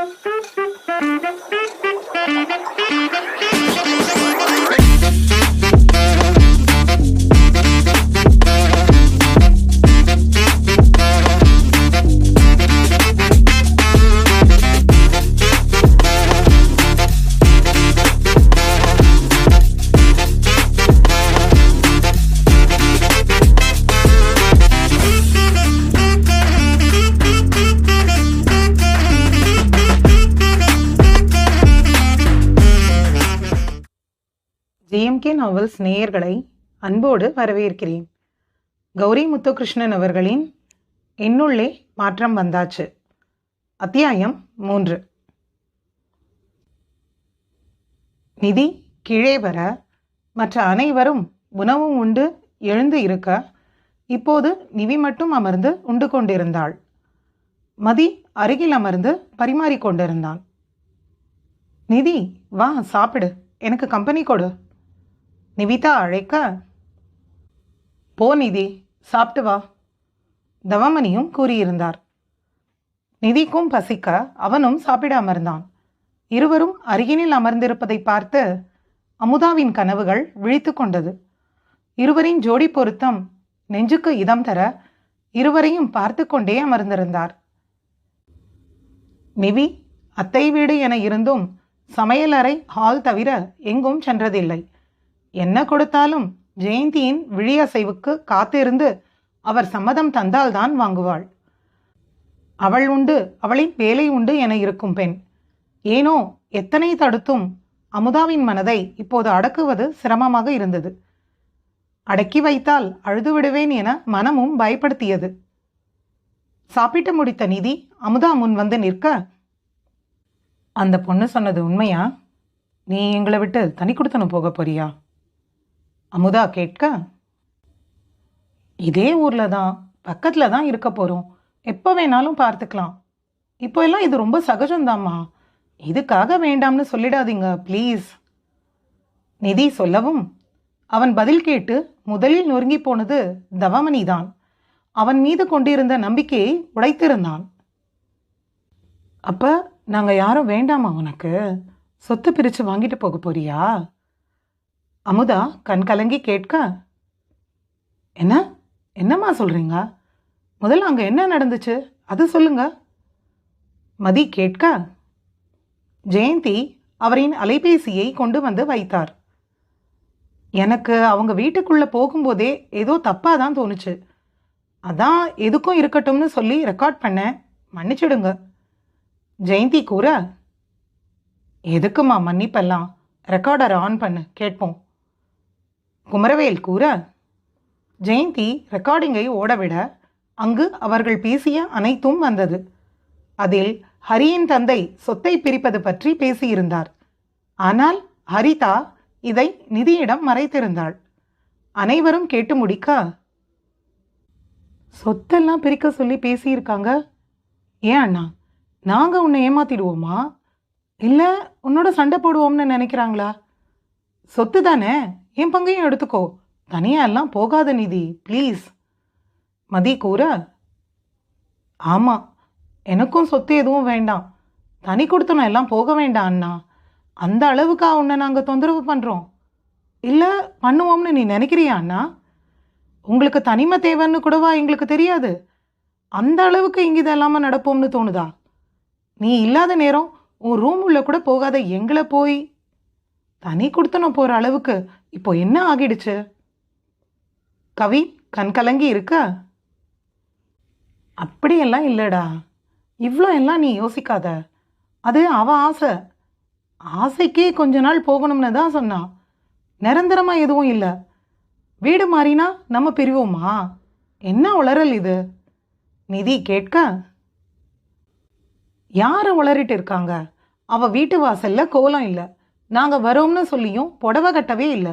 Thank you. Novels நேயர்களை அன்போடு வரவேற்கிறேன். கௌரி முத்துகிருஷ்ணன் அவர்களின் என்னுள்ளே மாற்றம் வந்தாச்சு அத்தியாயம் மூன்று. நிதி கீழே வர மற்ற அனைவரும் உணவும் உண்டு எழுந்து இருக்க இப்போது நிவி மட்டும் அமர்ந்து உண்டு கொண்டிருந்தாள். மதி அருகில் அமர்ந்து பரிமாறிக்கொண்டிருந்தாள் நிதி வா சாப்பிடு. எனக்கு கம்பெனி கொடு. நிவிதா அழைக்க? போ நிதி சாப்பிட்டு வா. தவமணியும் கூறியிருந்தார். நிதிக்கும் பசிக்க அவனும் சாப்பிட அமர்ந்தான் இருவரும் அருகினில் அமர்ந்திருப்பதை பார்த்து அமுதாவின் கனவுகள் விழித்து கொண்டது. இருவரின் ஜோடி பொருத்தம் நெஞ்சுக்கு இதம் தர இருவரையும் பார்த்து கொண்டே அமர்ந்திருந்தார். நிவி அத்தை வீடு என இருந்தும் சமையலறை ஹால் தவிர எங்கும் சென்றதில்லை. என்ன கொடுத்தாலும் ஜெயந்தியின் விழியசைவுக்கு காத்திருந்து அவர் சம்மதம் தந்தால்தான் வாங்குவாள். அவள் உண்டு அவளின் வேலை உண்டு என இருக்கும் பெண். ஏனோ எத்தனை தடுத்தும் அமுதாவின் மனதை இப்போது அடக்குவது சிரமமாக இருந்தது. அடக்கி வைத்தால் அழுது விடுவேன் என மனமும் பயப்படுத்தியது. சாப்பிட்டு முடித்த நிதி அமுதா முன் வந்து நிற்க அந்த பொண்ணு சொன்னது உண்மையா? நீ எங்களை விட்டு தனி கொடுத்தனும் போக போறியா? அமுதா கேட்க இதே ஊரில் தான் பக்கத்தில் தான் இருக்க போகிறோம் எப்போ வேணாலும் பார்த்துக்கலாம். இப்போ எல்லாம் இது ரொம்ப சகஜம்தாம்மா. இதுக்காக வேண்டாம்னு சொல்லிடாதீங்க ப்ளீஸ். நிதி சொல்லவும் அவன் பதில் கேட்டு முதலில் நொறுங்கி போனது தவமணி தான். அவன் மீது கொண்டிருந்த நம்பிக்கையை உடைத்திருந்தான். அப்போ நாங்கள் யாரும் வேண்டாமா உனக்கு? சொத்து பிரித்து வாங்கிட்டு போக போறியா? அமுதா கண் கலங்கி கேட்க என்ன? என்னம்மா சொல்கிறீங்க முதல்ல அங்கே என்ன நடந்துச்சு? அது சொல்லுங்க. மதி கேட்க ஜெயந்தி அவரின் அலைபேசியை கொண்டு வந்து வைத்தார். எனக்கு அவங்க வீட்டுக்குள்ளே போகும்போதே ஏதோ தப்பாக தான் தோணுச்சு. அதான் எதுக்கும் இருக்கட்டும்னு சொல்லி ரெக்கார்ட் பண்ணேன். மன்னிச்சிடுங்க. ஜெயந்தி கூற எதுக்குமா மன்னிப்பெல்லாம்? ரெக்கார்டரை ஆன் பண்ணு கேட்போம். குமரவேல் கூற ஜெயந்தி ரெக்கார்டிங்கை ஓடவிட அங்கு அவர்கள் பேசிய அனைத்தும் வந்தது. அதில் ஹரியின் தந்தை சொத்தை பிரிப்பது பற்றி பேசியிருந்தார். ஆனால் ஹரிதா இதை நிதியிடம் மறைத்திருந்தாள். அனைவரும் கேட்டு முடிக்க சொத்தெல்லாம் பிரிக்க சொல்லி பேசியிருக்காங்க? ஏன் அண்ணா நாங்கள் உன்னை ஏமாத்திடுவோமா? இல்லை உன்னோட சண்டை போடுவோம்னு நினைக்கிறாங்களா? சொத்து தானே? என் பங்கையும் எடுத்துக்கோ. தனியாக எல்லாம் போகாத நிதி ப்ளீஸ் மதி கூற ஆமாம் எனக்கும் சொத்து எதுவும் வேண்டாம். தனி கொடுத்தனும் எல்லாம் போக வேண்டாம் அண்ணா. அந்த அளவுக்கா உன்னை நாங்கள் தொந்தரவு பண்ணுறோம் இல்லை பண்ணுவோம்னு நீ நினைக்கிறியா அண்ணா? உங்களுக்கு தனிமை தேவைன்னு கூடவா எங்களுக்கு தெரியாது. அந்த அளவுக்கு இங்கே இதெல்லாமல் இல்லாமல் நடப்போம்னு தோணுதா? நீ இல்லாத நேரம் உன் ரூம் உள்ள கூட போகாத. எங்களை போய் தனி கொடுத்தனும் போகிற அளவுக்கு இப்போ என்ன ஆகிடுச்சு? கவி கண் கலங்கி இருக்க? அப்படியெல்லாம் இல்லைடா. இவ்வளோ எல்லாம் நீ யோசிக்காத. அது அவ ஆசை. ஆசைக்கே கொஞ்ச நாள் போகணும்னு தான் சொன்னான் நிரந்தரமாக எதுவும் இல்லை. வீடு மாறினா நம்ம பிரிவோமா? என்ன உளறல் இது? நிதி கேட்க? யாரை உளறிட்டு இருக்காங்க? அவள் வீட்டு வாசலில் கோலம் இல்லை. நாங்கள் வரோம்னு சொல்லியும் புடவை கட்டவே இல்லை.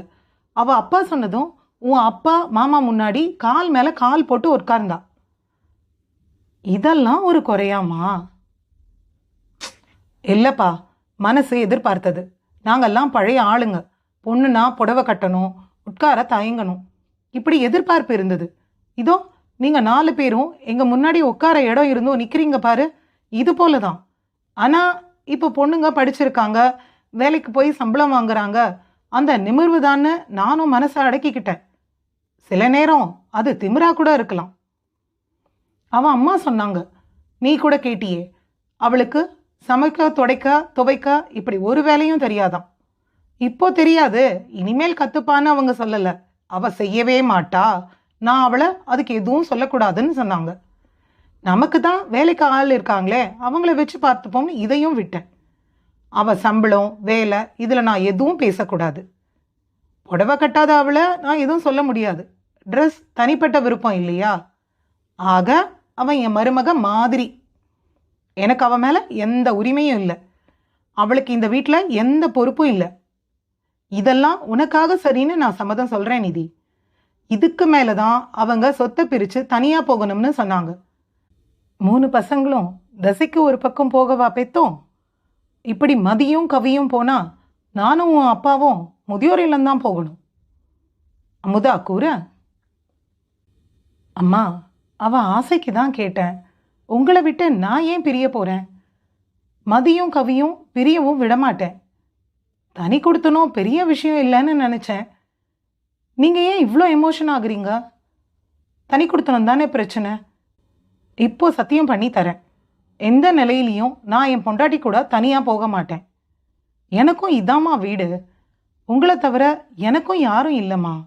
அவள் அப்பா சொன்னதும் உன் அப்பா மாமா முன்னாடி கால் மேலே கால் போட்டு உட்கார்ந்தா. இதெல்லாம் ஒரு குறையாமா? இல்லைப்பா மனசு எதிர்பார்த்தது. நாங்கள்லாம் பழைய ஆளுங்க. பொண்ணுனா புடவை கட்டணும் உட்கார தயங்கணும். இப்படி எதிர்பார்ப்பு இருந்தது. இதோ நீங்கள் நாலு பேரும் எங்கள் முன்னாடி உட்கார இடம் இருந்தும் நிற்கிறீங்க பாரு. இது போல தான் ஆனால் இப்போ பொண்ணுங்க படிச்சிருக்காங்க வேலைக்கு போய் சம்பளம் வாங்குறாங்க. அந்த நிமிர்வு தான்னு நானும் மனசை அடக்கிக்கிட்டேன். சில நேரம் அது திமிரா கூட இருக்கலாம். அவன் அம்மா சொன்னாங்க நீ கூட கேட்டியே அவளுக்கு சமைக்க துடைக்க துவைக்க இப்படி ஒரு வேலையும் தெரியாதாம் இப்போ தெரியாது இனிமேல் கத்துப்பான்னு அவங்க சொல்லலை. அவ செய்யவே மாட்டா. நான் அவளை அதுக்கு எதுவும் சொல்லக்கூடாதுன்னு சொன்னாங்க. நமக்கு தான் வேலைக்கு ஆள் இருக்காங்களே அவங்கள வச்சு பார்த்துப்போம்னு இதையும் விட்டேன். அவ சம்பளம் வேலை இதில் நான் எதுவும் பேசக்கூடாது. புடவை கட்டாத அவளை நான் எதுவும் சொல்ல முடியாது. ட்ரெஸ் தனிப்பட்ட விருப்பம் இல்லையா? ஆக அவன் என் மருமக மாதிரி. எனக்கு அவன் மேலே எந்த உரிமையும் இல்லை. அவளுக்கு இந்த வீட்டில் எந்த பொறுப்பும் இல்லை. இதெல்லாம் உனக்காக சரின்னு நான் சம்மதம் சொல்கிறேன் நிதி. இதுக்கு மேலே தான் அவங்க சொத்தை பிரித்து தனியாக போகணும்னு சொன்னாங்க. மூணு பசங்களும் தசைக்கு ஒரு பக்கம் போகவா பெத்தோம்? இப்படி மதியும் கவியும் போனால் நானும் உன் அப்பாவும் முதியோர் போகணும். அமுதா கூற அம்மா அவள் ஆசைக்கு தான் கேட்டேன். உங்களை விட்டு நான் ஏன் பிரிய போகிறேன் மதியும் கவியும் பிரியவும் விடமாட்டேன். தனி கொடுத்தனும் பெரிய விஷயம் இல்லைன்னு நினச்சேன். நீங்கள் ஏன் இவ்வளோ எமோஷன் ஆகுறீங்க? தனி கொடுத்தனும் தானே பிரச்சனை. இப்போ சத்தியம் பண்ணி தரேன். எந்த நிலையிலையும் நான் என் பொண்டாட்டி கூட தனியாக போக மாட்டேன். எனக்கும் இதாம்மா வீடு. உங்களை தவிர எனக்கும் யாரும் இல்லைம்மா.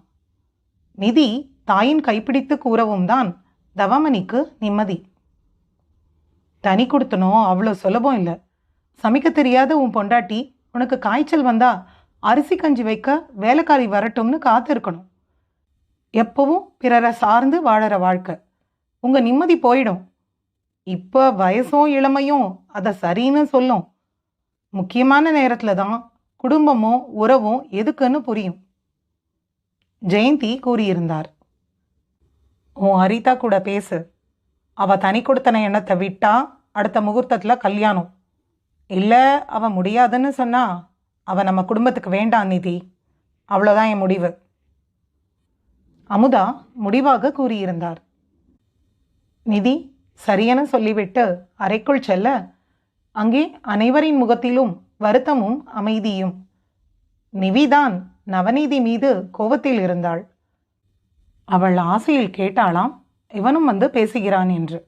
நிதி தாயின் கைப்பிடித்து கூறவும் தான் தவமணிக்கு நிம்மதி. தனி கொடுத்தனும் அவ்வளோ சுலபம் இல்லை. சமைக்க தெரியாத உன் பொண்டாட்டி உனக்கு காய்ச்சல் வந்தா அரிசி கஞ்சி வைக்க வேலைக்காரி வரட்டும்னு காத்திருக்கணும். எப்பவும் பிறரை சார்ந்து வாழற வாழ்க்கை. உங்க நிம்மதி போயிடும். இப்போ வயசும் இளமையும் அதை சரின்னு சொல்லும். முக்கியமான நேரத்தில் தான் குடும்பமும் உறவும் எதுக்குன்னு புரியும். ஜெயந்தி கூறியிருந்தார். உன் அரிதா கூட பேசு. அவ தனி கொடுத்தன எண்ணத்தை விட்டா அடுத்த முகூர்த்தத்தில் கல்யாணம். இல்லை அவன் முடியாதுன்னு சொன்னா அவன் நம்ம குடும்பத்துக்கு வேண்டாம் நிதி. அவ்வளோதான் என் முடிவு. அமுதா முடிவாக கூறியிருந்தார். நிதி சரியென சொல்லிவிட்டு அறைக்குள் செல்ல அங்கே அனைவரின் முகத்திலும் வருத்தமும் அமைதியும். நிவிதான் நவநீதி மீது கோபத்தில் இருந்தாள். அவள் ஆசையில் கேட்டாளாம் இவனும் வந்து பேசுகிறான் என்று.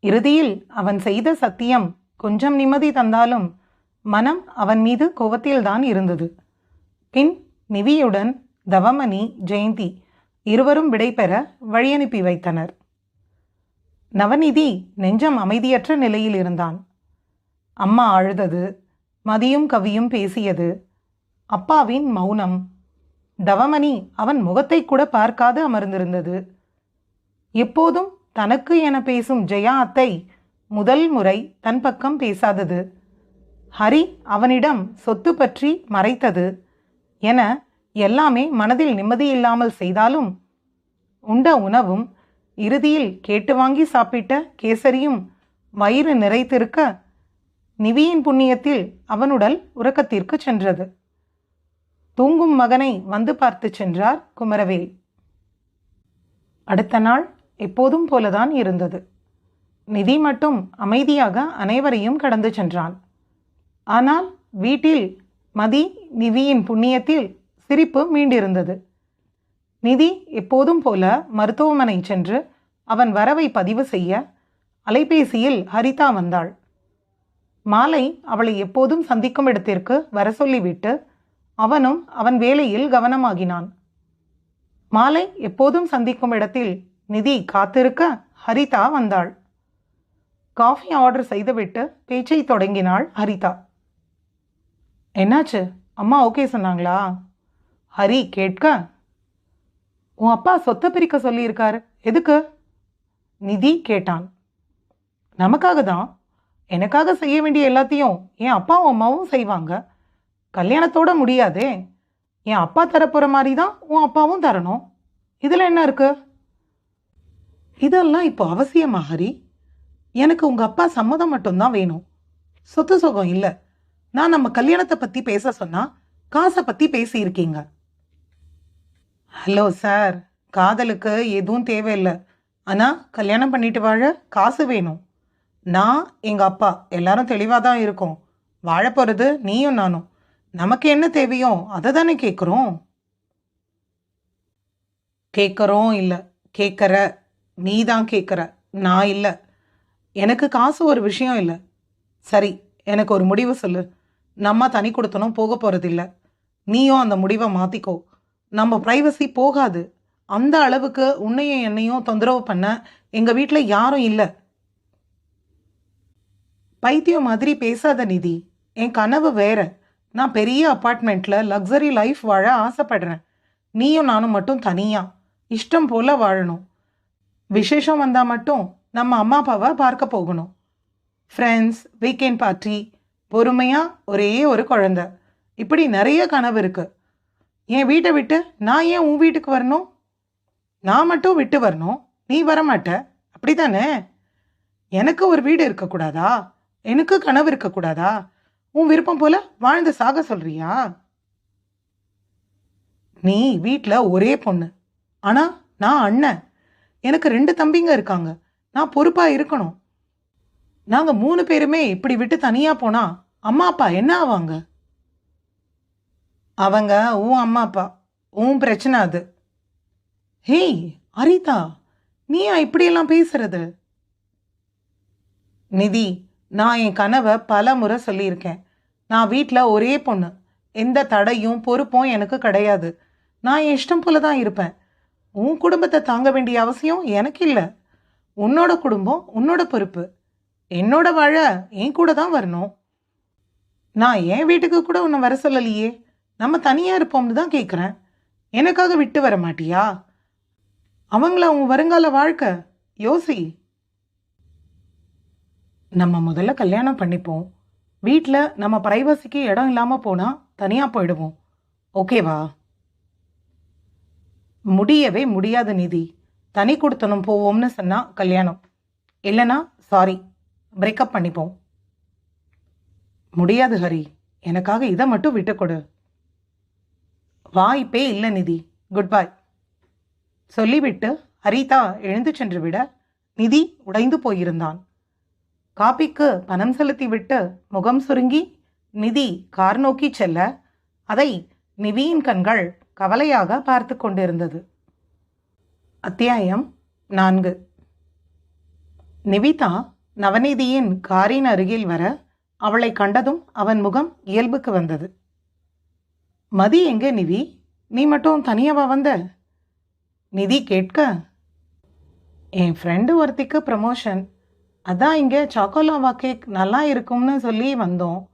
இறுதியில் அவன் செய்த சத்தியம் கொஞ்சம் நிம்மதி தந்தாலும் மனம் அவன் மீது கோபத்தில்தான் இருந்தது. பின் நிவியுடன் தவமணி ஜெயந்தி இருவரும் விடைபெற வழியனுப்பி வைத்தனர். நவநிதி நெஞ்சம் அமைதியற்ற நிலையில் இருந்தான். அம்மா அழுதது மதியும் கவியும் பேசியது அப்பாவின் மௌனம். தவமணி அவன் முகத்தை கூட பார்க்காது அமர்ந்திருந்தது. எப்போதும் தனக்கு என பேசும் ஜெயா அத்தை முதல் முறை தன் பக்கம் பேசாதது. ஹரி அவனிடம் சொத்து பற்றி மறைத்தது என எல்லாமே மனதில் நிம்மதியில்லாமல் செய்தாலும் உண்ட உணவும் இறுதியில் கேட்டு வாங்கி சாப்பிட்ட கேசரியும் வயிறு நிறைத்திருக்க நிவியின் புண்ணியத்தில் அவனுடல் உறக்கத்திற்கு சென்றது. தூங்கும் மகனை வந்து பார்த்து சென்றார் குமரவேல். அடுத்த நாள் எப்போதும் போலதான் இருந்தது. நிதி மட்டும் அமைதியாக அனைவரையும் கடந்து சென்றான். ஆனால் வீட்டில் மதி நிதியின் புண்ணியத்தில் சிரிப்பு மீண்டிருந்தது. நிதி எப்போதும் போல மருத்துவமனை சென்று அவன் வரவை பதிவு செய்ய அலைபேசியில் ஹரிதா வந்தாள். மாலை அவளை எப்போதும் சந்திக்கும் இடத்திற்கு வர சொல்லிவிட்டு அவனும் அவன் வேலையில் கவனமாகினான். மாலை எப்போதும் சந்திக்கும் இடத்தில் நிதி காத்திருக்க ஹரிதா வந்தாள். காஃபி ஆர்டர் செய்துவிட்டு பேச்சை தொடங்கினாள் ஹரிதா. என்னாச்சு? அம்மா ஓகே சொன்னாங்களா? ஹரி கேட்க உன் அப்பா சொத்தை பிரிக்க சொல்லியிருக்காரு. எதுக்கு? நிதி கேட்டான். நமக்காக தான் எனக்காக செய்ய வேண்டிய எல்லாத்தையும் என் அப்பாவும் அம்மாவும் செய்வாங்க. கல்யாணத்தோட முடியாதே. என் அப்பா தரப்போகிற மாதிரி தான் உன் அப்பாவும் தரணும். இதில் என்ன இருக்கு? இதெல்லாம் இப்போ அவசியமா ஹரி? எனக்கு உங்கள் அப்பா சம்மதம் மட்டும்தான் வேணும். சொத்து சுகம் இல்லை. நான் நம்ம கல்யாணத்தை பற்றி பேச சொன்னால் காசை பற்றி பேசியிருக்கீங்க. ஹலோ சார் காதலுக்கு எதுவும் தேவையில்லை. ஆனால் கல்யாணம் பண்ணிட்டு வாழ காசு வேணும். நான் எங்கள் அப்பா எல்லாரும் தெளிவாக தான் இருக்கோம். வாழ போகிறது நீயும் நானும். நமக்கு என்ன தேவையோ அதை தானே கேட்குறோம் கேட்குறோம் இல்லை கேட்குற நீ தான் கேட்குற நான் இல்லை. எனக்கு காசு ஒரு விஷயம் இல்லை. சரி எனக்கு ஒரு முடிவு சொல்லு. நம்ம தனி கொடுத்தனும் போக போகிறதில்ல நீயும் அந்த முடிவை மாற்றிக்கோ நம்ம ப்ரைவசி போகாது. அந்த அளவுக்கு உன்னையும் என்னையும் தொந்தரவு பண்ண எங்கள் வீட்டில் யாரும் இல்லை. பைத்தியம் மாதிரி பேசாத நிதி. என் கனவு வேற. நான் பெரிய அப்பார்ட்மெண்ட்டில் லக்ஸரி லைஃப் வாழ ஆசைப்படுறேன். நீயும் நானும் மட்டும் தனியாக இஷ்டம் போல் வாழணும். விசேஷம் வந்தால் மட்டும் நம்ம அம்மா அப்பாவை பார்க்க போகணும். ஃப்ரெண்ட்ஸ் வீக்கெண்ட் பார்ட்டி பொறுமையாக ஒரே ஒரு குழந்த. இப்படி நிறைய கனவு இருக்குது என் வீட்டை விட்டு நான் ஏன் உன் வீட்டுக்கு வரணும்? நான் மட்டும் விட்டு வரணும். நீ வரமாட்ட. அப்படிதானே எனக்கு ஒரு வீடு இருக்கக்கூடாதா? எனக்கு கனவு இருக்கக்கூடாதா? உன் விருப்பம் போல வாழ்ந்து சாக சொல்றியா? நீ வீட்டில் ஒரே பொண்ணு. ஆனா நான் அண்ணன். எனக்கு ரெண்டு தம்பிங்க இருக்காங்க. நான் பொறுப்பா இருக்கணும். நாங்க மூணு பேருமே இப்படி விட்டு தனியா போனா அம்மா அப்பா என்ன ஆவாங்க? அவங்க உன் அம்மா அப்பா. உன் பிரச்சனை அது. ஹேய் அரிதா நீயா இப்படியெல்லாம் பேசுறது? நிதி நான் என் கனவை பல முறை சொல்லியிருக்கேன். நான் வீட்டில் ஒரே பொண்ணு. எந்த தடையும் பொறுப்பும் எனக்கு கிடையாது. நான் என் இஷ்டம் போல தான் இருப்பேன். உன் குடும்பத்தை தாங்க வேண்டிய அவசியம் எனக்கு இல்லை. உன்னோட குடும்பம் உன்னோட பொறுப்பு. என்னோட வாழ என் கூட தான் வரணும். நான் என் வீட்டுக்கு கூட உன்னை வர சொல்லலையே. நம்ம தனியாக இருப்போம்னு தான் கேட்குறேன் எனக்காக விட்டு வர மாட்டியா? அவங்கள உன் வருங்கால வாழ்க்கை. யோசி. நம்ம முதல்ல கல்யாணம் பண்ணிப்போம். வீட்டில் நம்ம ப்ரைவசிக்கு இடம் இல்லாமல் போனால் தனியாக போயிடுவோம். ஓகேவா முடியவே முடியாத நிதி. தனி கொடுத்தனும் போவோம்னு சொன்னால் கல்யாணம். இல்லைனா சாரி பிரேக்கப் பண்ணிப்போம். முடியாது ஹரி. எனக்காக இதை மட்டும் விட்டு கொடு. வாய்ப்பே இல்லை நிதி. குட் பை சொல்லிவிட்டு ஹரிதா எழுந்து சென்று விட நிதி உடைந்து போயிருந்தான். காப்பிக்கு பணம் செலுத்திவிட்டு முகம் சுருங்கி நிதி கார் நோக்கி செல்ல அதை நிவியின் கண்கள் கவலையாக பார்த்து கொண்டிருந்தது. அத்தியாயம் நான்கு. நிவிதா நவநீதியின் காரின் அருகில் வர அவளை கண்டதும் அவன் முகம் இயல்புக்கு வந்தது. மதி எங்கே நிவி? நீ மட்டும் தனியாவா வந்த? நிதி கேட்க என் ஃப்ரெண்டு ஒருத்திக்கு ப்ரமோஷன் அதான் இங்கே சாக்கோலாவா கேக் நல்லா இருக்கும்னு சொல்லி வந்தோம்.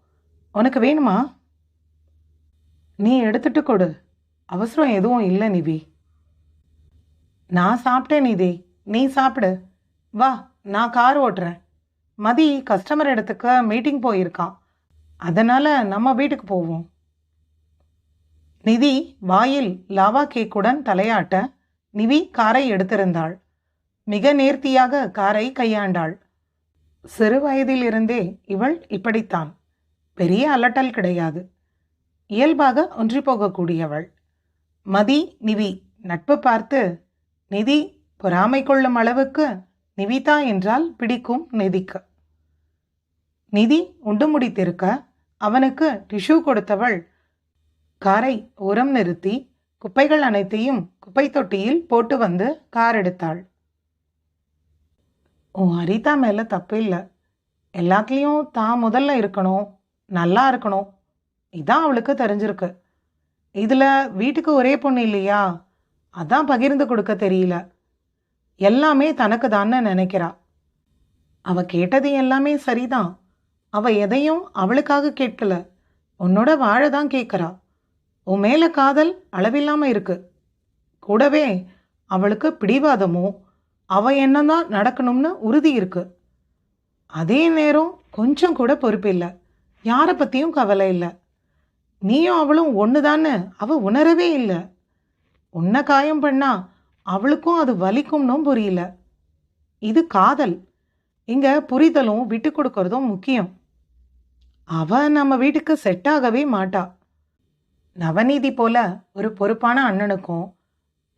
உனக்கு வேணுமா? நீ எடுத்துட்டு கொடு. அவசரம் எதுவும் இல்லை நிவி. நான் சாப்பிட்டேன் நிதி. நீ சாப்பிடு. வா நான் கார் ஓட்டுறேன். மதி கஸ்டமர் இடத்துக்கு மீட்டிங் போயிருக்கான். அதனால் நம்ம வீட்டுக்கு போவோம். நிதி வாயில் லாவா கேக்குடன் தலையாட்ட நிவி காரை எடுத்திருந்தாள். மிக நேர்த்தியாக காரை கையாண்டாள். சிறு வயதிலிருந்தே இவள் இப்படித்தான். பெரிய அலட்டல் கிடையாது. இயல்பாக ஒன்றி போகக்கூடியவள். மதி நிவி நட்பு பார்த்து நிதி பொறாமை கொள்ளும் அளவுக்கு நிவிதா என்றால் பிடிக்கும் நிதிக்கு. நிதி உண்டு முடித்திருக்க அவனுக்கு டிஷ்யூ கொடுத்தவள். காரை ஓரம் நிறுத்தி குப்பைகள் அனைத்தையும் குப்பை தொட்டியில் போட்டு வந்து கார் எடுத்தாள். உன் ஹரிதா மேலே தப்பு இல்லை. எல்லாத்துலேயும் தான் முதல்ல இருக்கணும் நல்லா இருக்கணும். இதான் அவளுக்கு தெரிஞ்சிருக்கு. இதில் வீட்டுக்கு ஒரே பொண்ணு இல்லையா? அதான் பகிர்ந்து கொடுக்க தெரியல. எல்லாமே தனக்கு தான்னு நினைக்கிறா. அவ கேட்டது எல்லாமே சரிதான். அவ எதையும் அவளுக்காக கேட்கல. உன்னோட வாழ தான் கேட்குறா. உன் மேலே காதல் அளவில்லாமல் இருக்கு. கூடவே அவளுக்கு பிடிவாதமும் அவ என்னதான் நடக்கணும்னு உறுதி இருக்கு. அதே நேரம் கொஞ்சம் கூட பொறுப்பு இல்லை. யாரை பற்றியும் கவலை இல்லை. நீயும் அவளும் ஒன்று அவள் உணரவே இல்லை. உன்னை காயம் பண்ணா அவளுக்கும் அது வலிக்கும்னும் புரியல. இது காதல். இங்கே புரிதலும் விட்டு கொடுக்கறதும் முக்கியம். அவ நம்ம வீட்டுக்கு செட் ஆகவே மாட்டா. நவநீதி போல ஒரு பொறுப்பான அண்ணனுக்கும்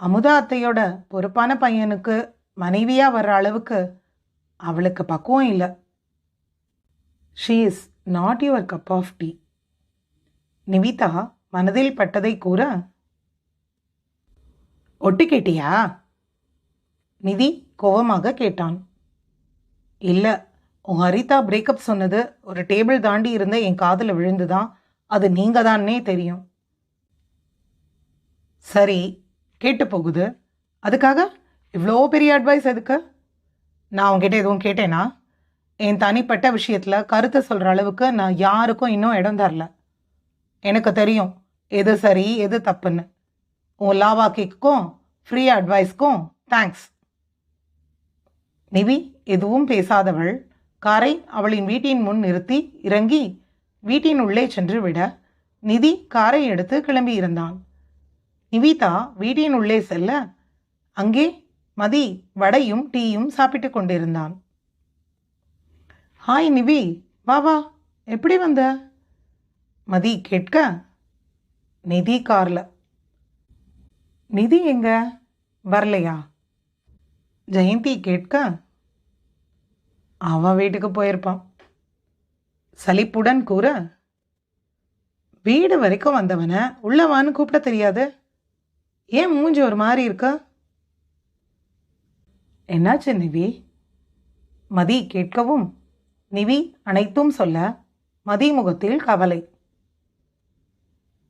அமுதா அத்தையோட பொறுப்பான பையனுக்கு மனைவியாக வர்ற அளவுக்கு அவளுக்கு பக்குவம் இல்லை. She is not your cup of tea Nivitha மனதில் பட்டதை கூற ஒட்டு கேட்டியா? நிதி கோவமாக கேட்டான். இல்லை உன் ஹரிதா பிரேக்கப் சொன்னது ஒரு டேபிள் தாண்டி இருந்த என் காதில் விழுந்துதான். அது நீங்கள் தான்னே தெரியும். சரி கேட்டு போகுது அதுக்காக இவ்வளோ பெரிய அட்வைஸ் எதுக்கு? நான் உங்ககிட்ட எதுவும் கேட்டேனா? என் தனிப்பட்ட விஷயத்தில் கருத்தை சொல்கிற அளவுக்கு நான் யாருக்கும் இன்னும் இடம் தரல. எனக்கு தெரியும் எது சரி எது தப்புன்னு. உன் லாவா கேக்குக்கும் ஃப்ரீ அட்வைஸ்க்கும் தேங்க்ஸ் நிவி எதுவும் பேசாதவள். காரை அவளின் வீட்டின் முன் நிறுத்தி இறங்கி வீட்டின் உள்ளே சென்று விட நிதி காரை எடுத்து கிளம்பி இருந்தான். நிவிதா வீட்டின் உள்ளே செல்ல அங்கே மதி வடையும் டீயும் சாப்பிட்டு கொண்டிருந்தான். ஹாய் நிவி வா வா. எப்படி வந்த? மதி கேட்க நிதி கார்ல. நிதி எங்க? வரலையா? ஜெயந்தி கேட்க அவன் வீட்டுக்கு போயிருப்பான் சலிப்புடன் கூற வீடு வரைக்கும் வந்தவனை உள்ளவான்னு கூப்பிட தெரியாது. ஏன் மூஞ்சி ஒரு மாதிரி இருக்கா? என்னாச்சு நிவி? மதி கேட்கவும் நிவி அனைத்தும் சொல்ல மதி முகத்தில் கவலை.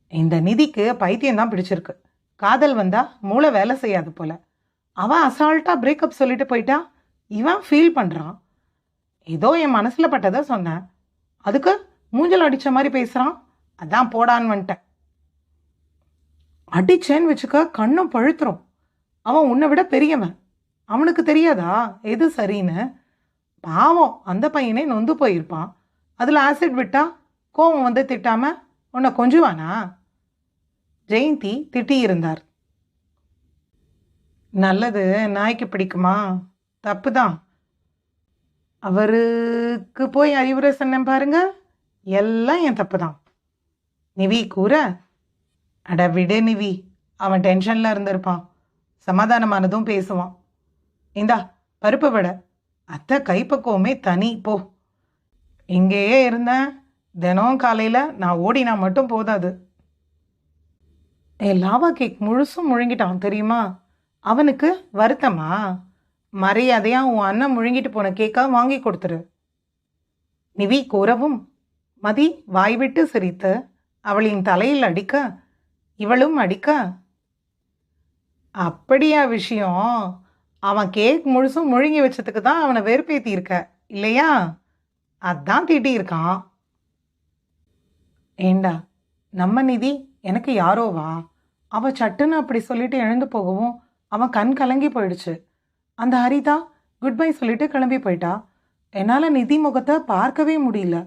இந்த நிதிக்கு பைத்தியம்தான் பிடிச்சிருக்கு. காதல் வந்தா மூளை வேலை செய்யாது போல. அவன் அசால்ட்டா பிரேக்கப் சொல்லிட்டு போயிட்டா இவன் ஃபீல் பண்ணுறான் ஏதோ என் மனசில் பட்டதை சொன்னேன் அதுக்கு மூஞ்சல் அடித்த மாதிரி பேசுகிறான் அதான் போடான்னு வந்துட்டேன். அடிச்சேன்னு வச்சுக்க கண்ணும் பழுத்துரும். அவன் உன்னை விட பெரியவன். அவனுக்கு தெரியாதா? எது சரின்னு? பாவம் அந்த பையனே நொந்து போயிருப்பான். அதில் ஆசிட் விட்டா கோவம் வந்து திட்டாம உன்னை கொஞ்சுவானா? ஜெயந்தி திட்டியிருந்தார். நல்லது நாய்க்கு பிடிக்குமா? தப்பு தான் அவருக்கு போய் அறிவுரை சொன்னேன் பாருங்க. எல்லாம் என் தப்பு தான் நிவி கூற அட விடு நிவி. அவன் டென்ஷனில் இருந்திருப்பான். சமாதானமானதும் பேசுவான். இந்தா பருப்பு வடை. அத்தை கைப்பக்குவமே தனி. போ. இங்கேயே இருந்தேன் தினம் காலையில் நான் ஓடினா மட்டும் போதாது. ஏ லாவா கேக் முழுசும் முழுங்கிட்டான் தெரியுமா? அவனுக்கு வருத்தமா? மரியாதையாக உன் அண்ணன் முழுங்கிட்டு போன கேக்காக வாங்கி கொடுத்துரு. நிவி கூறவும் மதி வாய்விட்டு சிரித்து அவளின் தலையில் அடிக்க இவளும் அடிக்க? அப்படியா விஷயம். அவன் கேக் முழுசும் முழுங்கி வச்சதுக்கு தான் அவனை வெறுப்பேத்தியிருக்க இல்லையா? அதான் திட்டியிருக்கான். ஏண்டா நம்ம நிதி எனக்கு யாரோவா? அவ சட்டுன்னு அப்படி சொல்லிட்டு எழுந்து போகவும் அவன் கண் கலங்கி போயிடுச்சு. அந்த ஹரிதா குட் பை சொல்லிட்டு கிளம்பி போயிட்டா. என்னால் நிதி முகத்தை பார்க்கவே முடியல.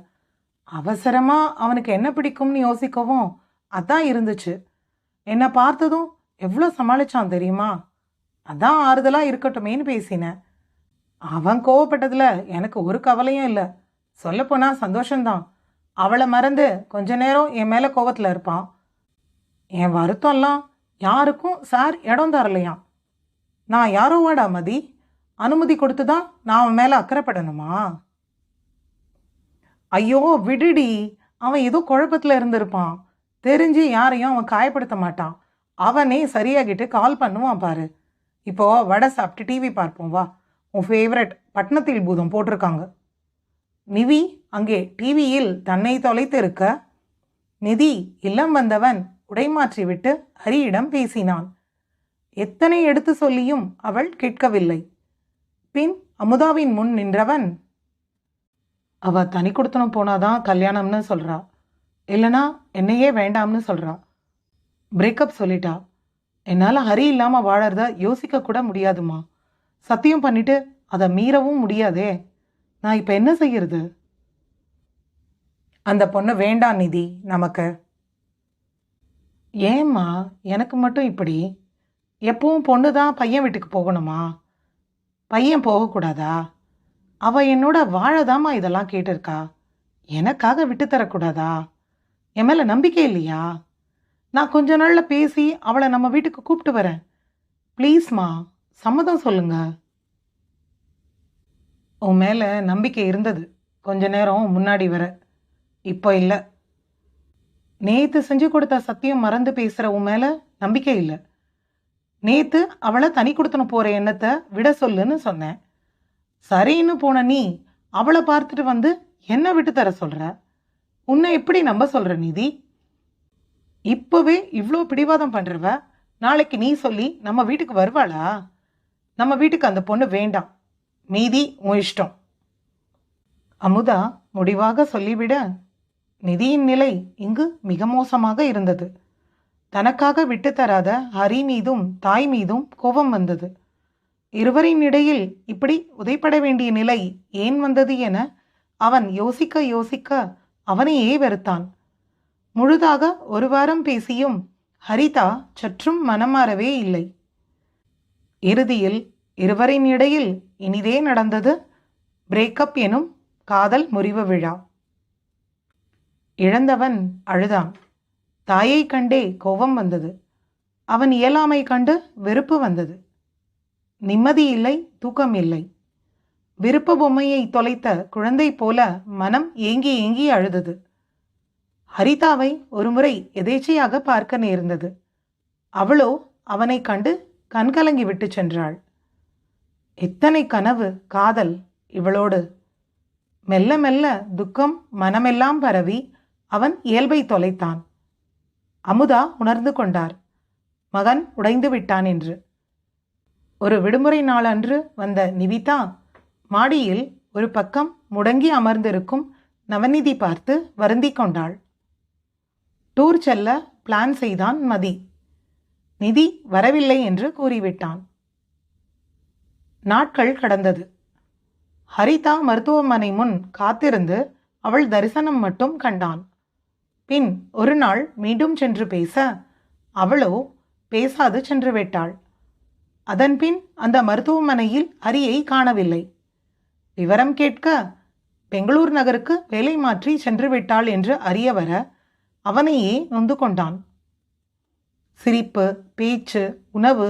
அவசரமா அவனுக்கு என்ன பிடிக்கும்னு யோசிக்கவும் அதான் இருந்துச்சு. என்னை பார்த்ததும் எவ்வளோ சமாளிச்சான் தெரியுமா? அதான் ஆறுதலாக இருக்கட்டுமேன்னு பேசினேன் அவன் கோவப்பட்டதில் எனக்கு ஒரு கவலையும் இல்லை. சொல்லப்போனால் சந்தோஷந்தான் அவளை மறந்து கொஞ்ச நேரம் என் மேலே கோவத்தில் இருப்பான். என் வருத்தம்லாம் யாருக்கும் சார் இடம் தரலையாம். நான் யாரோவாடா மதி? அனுமதி கொடுத்து தான் நான் அவன் மேலே அக்கறைப்படணுமா? ஐயோ விடுடி. அவன் ஏதோ குழப்பத்தில் இருந்திருப்பான். தெரிஞ்சு யாரையும் அவன் காயப்படுத்த மாட்டான். அவனே சரியாகிட்டு கால் பண்ணுவான் பாரு. இப்போ வடை சாப்பிட்டு டிவி பார்ப்போம் வா. உன் ஃபேவரட் பட்னத்தில் பூதம் போட்டிருக்காங்க. நிவி அங்கே டிவியில் தன்னை தொலைத்து இருக்க. நிதி இல்லம் வந்தவன் உடைமாற்றி விட்டு ஹரியிடம் பேசினான். எத்தனை எடுத்து சொல்லியும் அவள் கேட்கவில்லை. பின் அமுதாவின் முன் நின்றவன் அவ தனி கொடுத்தனம் போனாதான் கல்யாணம்னு சொல்றா. இல்லைனா என்னையே வேண்டாம்னு சொல்கிறான் பிரேக்கப் சொல்லிட்டா. என்னால் ஹரி இல்லாமல் வாழறதா யோசிக்க கூட முடியாதுமா. சத்தியம் பண்ணிட்டு அதை மீறவும் முடியாதே. நான் இப்போ என்ன செய்யறது? அந்த பொண்ணு வேண்டாம் நிதி நமக்கு. ஏம்மா எனக்கு மட்டும் இப்படி? எப்பவும் பொண்ணு தான் பையன் வீட்டுக்கு போகணுமா? பையன் போகக்கூடாதா? அவள் என்னோட வாழதாம்மா இதெல்லாம் கேட்டிருக்கா. எனக்காக விட்டு தரக்கூடாதா என் மேலே நம்பிக்கை இல்லையா? நான் கொஞ்ச நாளில் பேசி அவளை நம்ம வீட்டுக்கு கூப்பிட்டு வரேன். ப்ளீஸ்மா சம்மதம் சொல்லுங்க. உன் மேலே நம்பிக்கை இருந்தது. கொஞ்ச நேரம் முன்னாடி வர. இப்போ இல்லை. நேத்து செஞ்சு கொடுத்த சத்தியம் மறந்து பேசுகிற உன் மேலே நம்பிக்கை இல்லை. நேத்து அவளை தனி கொடுத்துன போகிற எண்ணத்தை விட சொல்லுன்னு சொன்னேன். சரின்னு போன நீ அவளை பார்த்துட்டு வந்து என்ன விட்டு தர உன்னை எப்படி நம்ப சொல்ற நிதி? இப்போவே இவ்வளோ பிடிவாதம் பண்ணுறவ நாளைக்கு நீ சொல்லி நம்ம வீட்டுக்கு வருவாளா? நம்ம வீட்டுக்கு அந்த பொண்ணு வேண்டாம். மீதி உன் இஷ்டம். அமுதா முடிவாக சொல்லிவிட நிதியின் நிலை இங்கு மிக மோசமாக இருந்தது. தனக்காக விட்டுத்தராத ஹரி மீதும் தாய் மீதும் கோபம் வந்தது. இருவரின் இடையில் இப்படி உதைப்பட வேண்டிய நிலை ஏன் வந்தது என அவன் யோசிக்க யோசிக்க அவனையே வெறுத்தான். முழுதாக ஒரு வாரம் பேசியும் ஹரிதா சற்றும் மனமாறவே இல்லை. இறுதியில் இருவரின் இடையில் இனிதே நடந்தது பிரேக்கப் எனும் காதல் முறிவு விழா. இழந்தவன் அழுதான். தாயை கண்டே கோபம் வந்தது. அவன் இயலாமை கண்டு வெறுப்பு வந்தது. நிம்மதி இல்லை தூக்கம் இல்லை விருப்ப பொம்மையை தொலைத்த குழந்தை போல மனம் ஏங்கி ஏங்கி அழுதது. ஹரிதாவை ஒருமுறை எதேச்சையாக பார்க்க நேர்ந்தது. அவளோ அவனை கண்டு கண்கலங்கி விட்டு சென்றாள். எத்தனை கனவு காதல் இவளோடு. மெல்ல மெல்ல துக்கம் மனமெல்லாம் பரவி அவன் இயல்பை தொலைத்தான். அமுதா உணர்ந்து கொண்டார். மகன் உடைந்து விட்டான் என்று. ஒரு விடுமுறை நாளன்று வந்த நிவிதா மாடியில் ஒரு பக்கம் முடங்கி அமர்ந்திருக்கும் நவநிதி பார்த்து வருந்திக் கொண்டாள். டூர் செல்ல பிளான் செய்தான் மதி. நிதி வரவில்லை என்று கூறிவிட்டான். நாட்கள் கடந்தது. ஹரிதா மருத்துவமனை முன் காத்திருந்து அவள் தரிசனம் மட்டும் கண்டான். பின் ஒரு நாள் மீண்டும் சென்று பேச அவளோ பேசாது சென்று விட்டாள். அதன்பின் அந்த மருத்துவமனையில் ஹரியை காணவில்லை. விவரம் கேட்க பெங்களூர் நகருக்கு வேலை மாற்றி சென்று விட்டாள் என்று அறிய வர அவனையே நொந்து கொண்டான். சிரிப்பு பேச்சு உணவு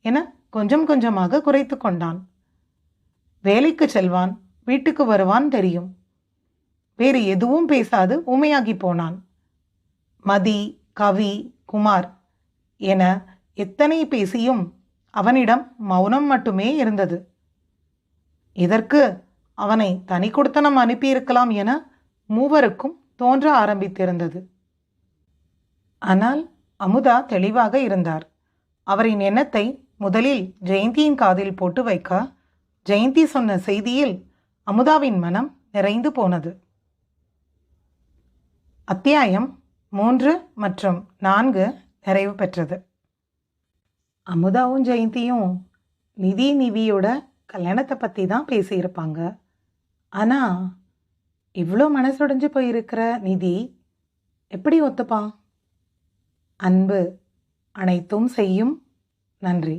என கொஞ்சம் கொஞ்சமாக குறைத்து கொண்டான். வேலைக்கு செல்வான் வீட்டுக்கு வருவான் தெரியும். வேறு எதுவும் பேசாது ஊமையாகி போனான். மதி கவி குமார் என எத்தனை பேசியும் அவனிடம் மௌனம் மட்டுமே இருந்தது. இதற்கு அவனை தனி கொடுத்தனம் அனுப்பியிருக்கலாம் என மூவருக்கும் தோன்ற ஆரம்பித்திருந்தது. ஆனால் அமுதா தெளிவாக இருந்தார். அவரின் எண்ணத்தை முதலில் ஜெயந்தியின் காதில் போட்டு வைக்க ஜெயந்தி சொன்ன செய்தியில் அமுதாவின் மனம் நிறைந்து போனது. அத்தியாயம் மூன்று மற்றும் நான்கு நிறைவு பெற்றது. அமுதாவும் ஜெயந்தியும் நிதி நிவியோட கல்யாணத்தை பற்றி தான் பேசியிருப்பாங்க. ஆனால் இவ்வளோ மனசுடைஞ்சு போயிருக்கிற நிதி எப்படி ஒத்துப்பான்? அன்பு அனைத்தும் செய்யும். நன்றி.